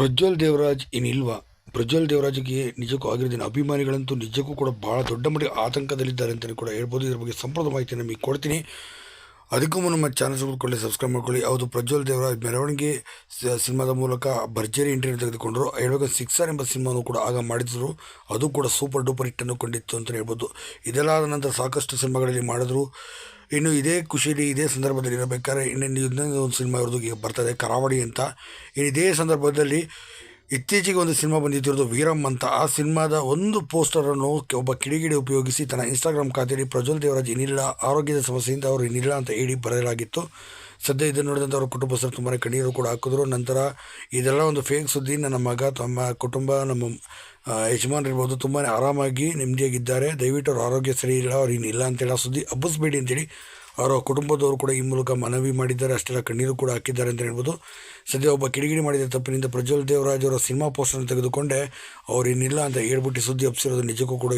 ಪ್ರಜ್ವಲ್ ದೇವರಾಜ್ ಏನಿಲ್ವಾ? ಪ್ರಜ್ವಲ್ ದೇವರಾಜ್ಗೆ ನಿಜಕ್ಕೂ ಆಗಿರೋದಿನ ಅಭಿಮಾನಿಗಳಂತೂ ನಿಜಕ್ಕೂ ಕೂಡ ಭಾಳ ದೊಡ್ಡ ಮಟ್ಟಿಗೆ ಆತಂಕದಲ್ಲಿದ್ದಾರೆ ಅಂತಲೇ ಕೂಡ ಹೇಳ್ಬೋದು. ಇದ್ರ ಬಗ್ಗೆ ಸಂಪೂರ್ಣ ಮಾಹಿತಿ ನಿಮಗೆ ಕೊಡ್ತೀನಿ. ಅದಕ್ಕೂ ಮುನ್ನ ನಮ್ಮ ಚಾನಲ್ ಸಬ್ಸ್ಕ್ರೈಬ್ ಸಬ್ಸ್ಕ್ರೈಬ್ ಮಾಡ್ಕೊಳ್ಳಿ. ಹೌದು, ಪ್ರಜ್ವಲ್ ದೇವರಾಜ್ ಮೆರವಣಿಗೆ ಸಿನಿಮಾದ ಮೂಲಕ ಭರ್ಜರಿ ಎಂಟ್ರಿ ತೆಗೆದುಕೊಂಡರು. ಹೇಳುವಾಗ ಸಿಕ್ಸರ್ ಎಂಬ ಸಿನಿಮಾನು ಕೂಡ ಆಗ ಮಾಡಿದ್ರು. ಅದು ಕೂಡ ಸೂಪರ್ ಡೂಪರ್ ಹಿಟ್ಟನ್ನು ಕೊಂಡಿತ್ತು ಅಂತ ಹೇಳ್ಬೋದು. ಇದೆಲ್ಲ ನಂತರ ಸಾಕಷ್ಟು ಸಿನಿಮಾಗಳಲ್ಲಿ ಮಾಡಿದ್ರು. ಇನ್ನು ಇದೇ ಖುಷಿಲಿ ಇದೇ ಸಂದರ್ಭದಲ್ಲಿ ಇರಬೇಕಾದ್ರೆ ಇನ್ನೊಂದು ಇನ್ನೊಂದು ಒಂದು ಸಿನಿಮಾ ಈಗ ಬರ್ತದೆ, ಕರಾವಳಿ ಅಂತ. ಇನ್ನು ಇದೇ ಸಂದರ್ಭದಲ್ಲಿ ಇತ್ತೀಚೆಗೆ ಒಂದು ಸಿನಿಮಾ ಬಂದಿದ್ದಿರೋದು ವೀರಮ್ ಅಂತ. ಆ ಸಿನಿಮಾದ ಒಂದು ಪೋಸ್ಟರನ್ನು ಒಬ್ಬ ಕಿಡಿಗಿಡಿ ಉಪಯೋಗಿಸಿ ತನ್ನ ಇನ್ಸ್ಟಾಗ್ರಾಮ್ ಖಾತೆಯಲ್ಲಿ ಪ್ರಜ್ವಲ್ ದೇವರಾಜ್ ಏನಿಲ್ಲ ಆರೋಗ್ಯದ ಸಮಸ್ಯೆಯಿಂದ ಅವರು ಏನಿಲ್ಲ ಅಂತ ಹೇಳಿ ಬರೆಯಲಾಗಿತ್ತು. ಸದ್ಯ ಇದನ್ನು ನೋಡಿದಂಥ ಅವರ ಕುಟುಂಬಸ್ಥರು ತುಂಬಾ ಕಣ್ಣೀರು ಕೂಡ ಹಾಕಿದ್ರು. ನಂತರ ಇದೆಲ್ಲ ಒಂದು ಫೇಕ್ ಸುದ್ದಿ. ನನ್ನ ಮಗ, ತಮ್ಮ ಕುಟುಂಬ, ನಮ್ಮ ಯಜಮಾನ್ ಯಜಮಾನರಿರ್ಬೋದು ತುಂಬಾ ಆರಾಮಾಗಿ ನೆಮ್ಮದಿಯಾಗಿದ್ದಾರೆ. ದಯವಿಟ್ಟು ಅವ್ರ ಆರೋಗ್ಯ ಸರಿ ಇಲ್ಲ, ಅವ್ರು ಇನ್ನಿಲ್ಲ ಅಂತೇಳಿ ಆ ಸುದ್ದಿ ಹಬ್ಬಿಸ್ಬೇಡಿ ಅಂತೇಳಿ ಅವರ ಕುಟುಂಬದವರು ಕೂಡ ಈ ಮೂಲಕ ಮನವಿ ಮಾಡಿದ್ದಾರೆ. ಅಷ್ಟೆಲ್ಲ ಕಣ್ಣೀರು ಕೂಡ ಹಾಕಿದ್ದಾರೆ ಅಂತ ಹೇಳ್ಬೋದು. ಸದ್ಯ ಒಬ್ಬ ಕಿಡಿಗಿಡಿ ಮಾಡಿದ ತಪ್ಪಿನಿಂದ ಪ್ರಜ್ವಲ್ ದೇವರಾಜ್ ಅವರ ಸಿನಿಮಾ ಪೋಸ್ಟರ್ ತೆಗೆದುಕೊಂಡೆ. ಅವ್ರು ಇನ್ನಿಲ್ಲ ಅಂತ ಹೇಳ್ಬಿಟ್ಟು ಸುದ್ದಿ ಹಬ್ಸಿರೋದು ನಿಜಕ್ಕೂ ಕೂಡ